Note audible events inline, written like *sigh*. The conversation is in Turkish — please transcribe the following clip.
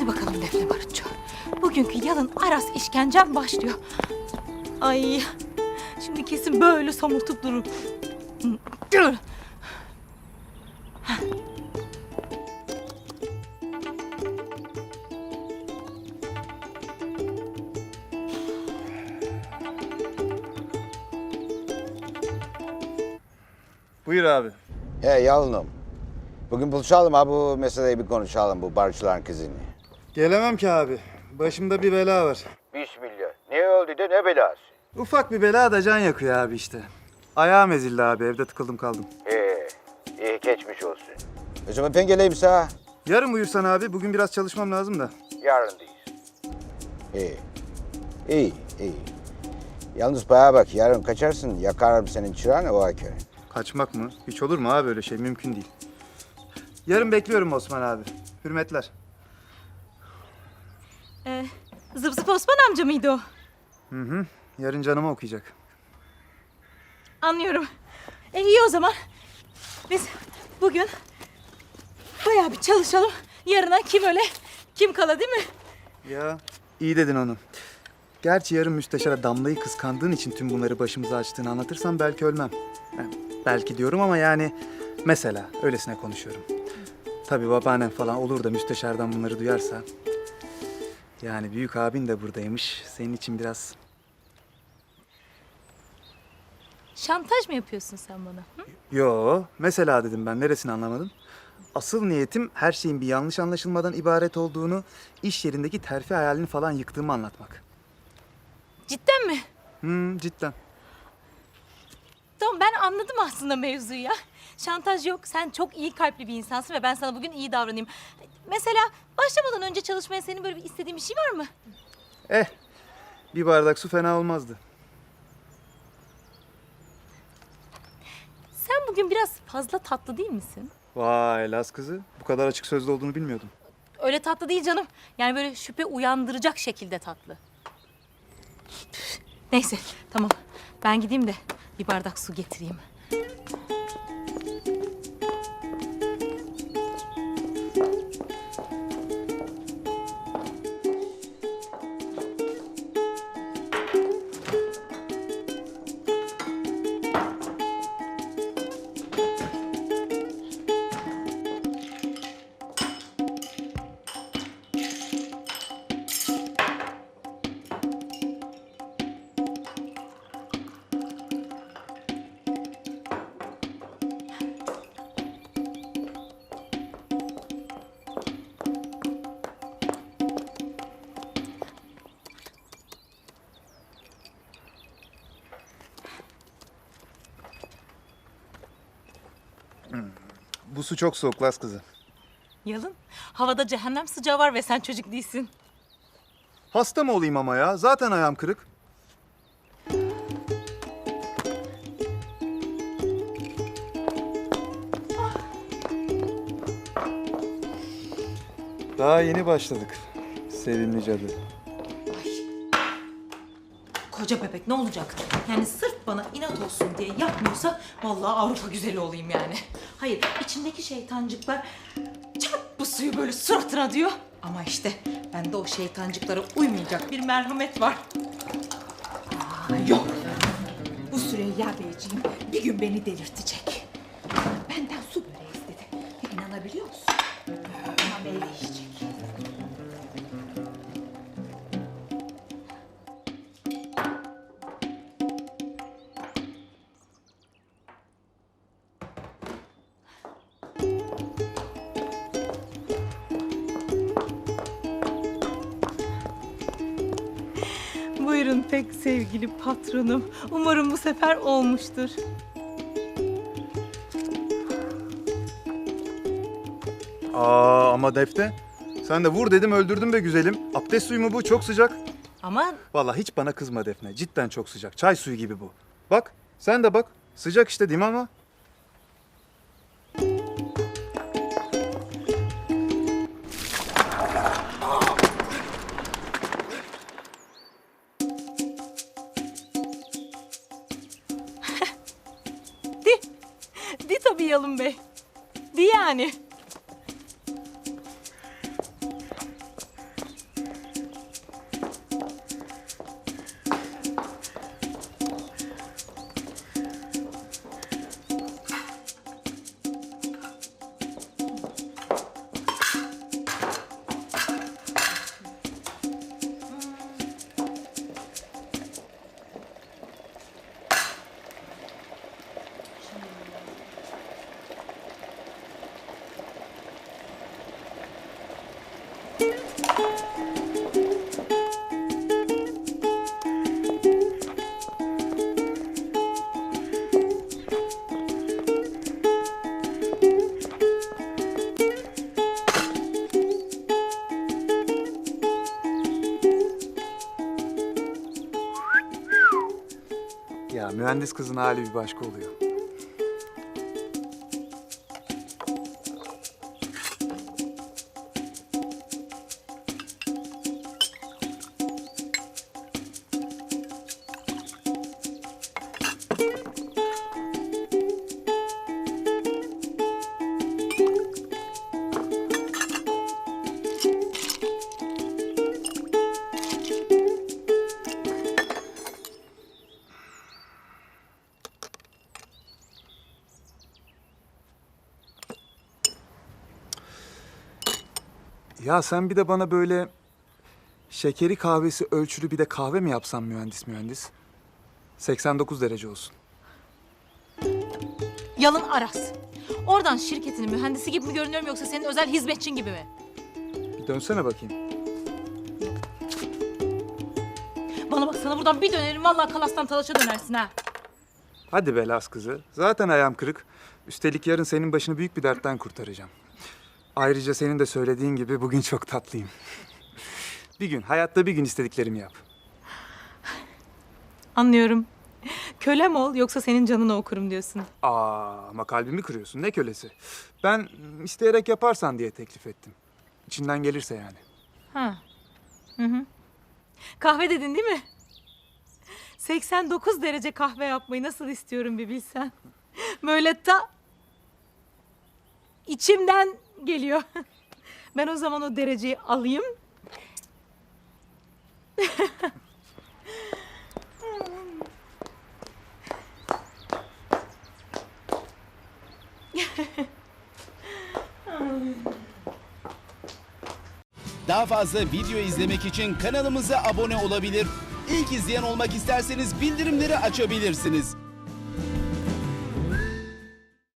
Hadi bakalım Defne Barutçu. Bugünkü yalın aras işkencem başlıyor. Ay şimdi kesin böyle somurtup durur. Dur. Buyur abi. He yalınım. Bugün buluşalım ha bu meseleyi bir konuşalım bu barışçıların kızını. Gelemem ki abi. Başımda bir bela var. Bismillah. Ne öldü de ne belası? Ufak bir bela da can yakıyor abi işte. Ayağım ezildi abi evde tıkıldım kaldım. He, iyi geçmiş olsun. O zaman ben geleyim sana. Yarın buyursan abi bugün biraz çalışmam lazım da. Yarın değil. İyi. İyi, iyi. Yalnız bana bak yarın kaçarsın yakarım senin çırağını o akörü. Kaçmak mı? Hiç olur mu abi öyle şey mümkün değil. Yarın bekliyorum Osman abi. Hürmetler. Ee, zıp zıp Osman amca mıydı o? Hı hı. Yarın canıma okuyacak. Anlıyorum. E iyi o zaman. Biz bugün bayağı bir çalışalım. Yarına kim öle kim kala değil mi? Ya iyi dedin onu. Gerçi yarın müsteşara Damla'yı kıskandığın için tüm bunları başımıza açtığını anlatırsam belki ölmem. Yani belki diyorum ama yani mesela öylesine konuşuyorum. Tabii babaannem falan olur da müsteşardan bunları duyarsa. Yani büyük abin de buradaymış. Senin için biraz Şantaj mı yapıyorsun sen bana? Hı? Yo, mesela dedim ben. Neresini anlamadım? Asıl niyetim her şeyin bir yanlış anlaşılmadan ibaret olduğunu, iş yerindeki terfi hayalini falan yıktığımı anlatmak. Cidden mi? Hmm, cidden. Tamam ben anladım aslında mevzuyu ya. Şantaj yok. Sen çok iyi kalpli bir insansın ve ben sana bugün iyi davranayım. Mesela başlamadan önce çalışmaya senin böyle bir istediğin bir şey var mı? Eh, bir bardak su fena olmazdı. Sen bugün biraz fazla tatlı değil misin? Vay Laz kızı, bu kadar açık sözlü olduğunu bilmiyordum. Öyle tatlı değil canım. Yani böyle şüphe uyandıracak şekilde tatlı. Neyse tamam. Ben gideyim de bir bardak su getireyim. Bu su çok soğuk Laz kızı. Yalın. Havada cehennem sıcağı var ve sen çocuk değilsin. Hasta mı olayım ama ya? Zaten ayağım kırık. Daha yeni başladık. Sevimli cadı. Koca bebek ne olacak? Yani sırf bana inat olsun diye yapmıyorsa vallahi Avrupa güzeli olayım yani. Hayır içindeki şeytancıklar çat bu suyu böyle suratına diyor. Ama işte bende o şeytancıklara uymayacak bir merhamet var. Aa, yok. Bu Süreyya Beyciğim bir gün beni delirtecek. Benden su böreği istedi. İnanabiliyor musun? Buyurun pek sevgili patronum. Umarım bu sefer olmuştur. Aa ama Defne. Sen de vur dedim öldürdün be güzelim. Abdest suyu mu bu? Çok sıcak. Ama Vallahi hiç bana kızma Defne. Cidden çok sıcak. Çay suyu gibi bu. Bak sen de bak. Sıcak işte değil mi ama? Yalın Bey. Di yani. Ya mühendis kızın hali bir başka oluyor. Ya sen bir de bana böyle şekeri kahvesi ölçülü bir de kahve mi yapsan mühendis mühendis? 89 derece olsun. Yalın Aras. Oradan şirketinin mühendisi gibi mi görünüyorum yoksa senin özel hizmetçin gibi mi? Bir dönsene bakayım. Bana bak sana buradan bir dönerim vallahi kalastan talaşa dönersin ha. Hadi be Las kızı. Zaten ayağım kırık. Üstelik yarın senin başını büyük bir dertten kurtaracağım. Ayrıca senin de söylediğin gibi bugün çok tatlıyım. bir gün, hayatta bir gün istediklerimi yap. Anlıyorum. Kölem ol yoksa senin canını okurum diyorsun. Aa, ama kalbimi kırıyorsun. Ne kölesi? Ben isteyerek yaparsan diye teklif ettim. İçinden gelirse yani. Ha. Hı hı. Kahve dedin değil mi? 89 derece kahve yapmayı nasıl istiyorum bir bilsen. Böyle ta içimden geliyor. *laughs* Ben o zaman o dereceyi alayım. Daha fazla video izlemek için kanalımıza abone olabilir. İlk izleyen olmak isterseniz bildirimleri açabilirsiniz.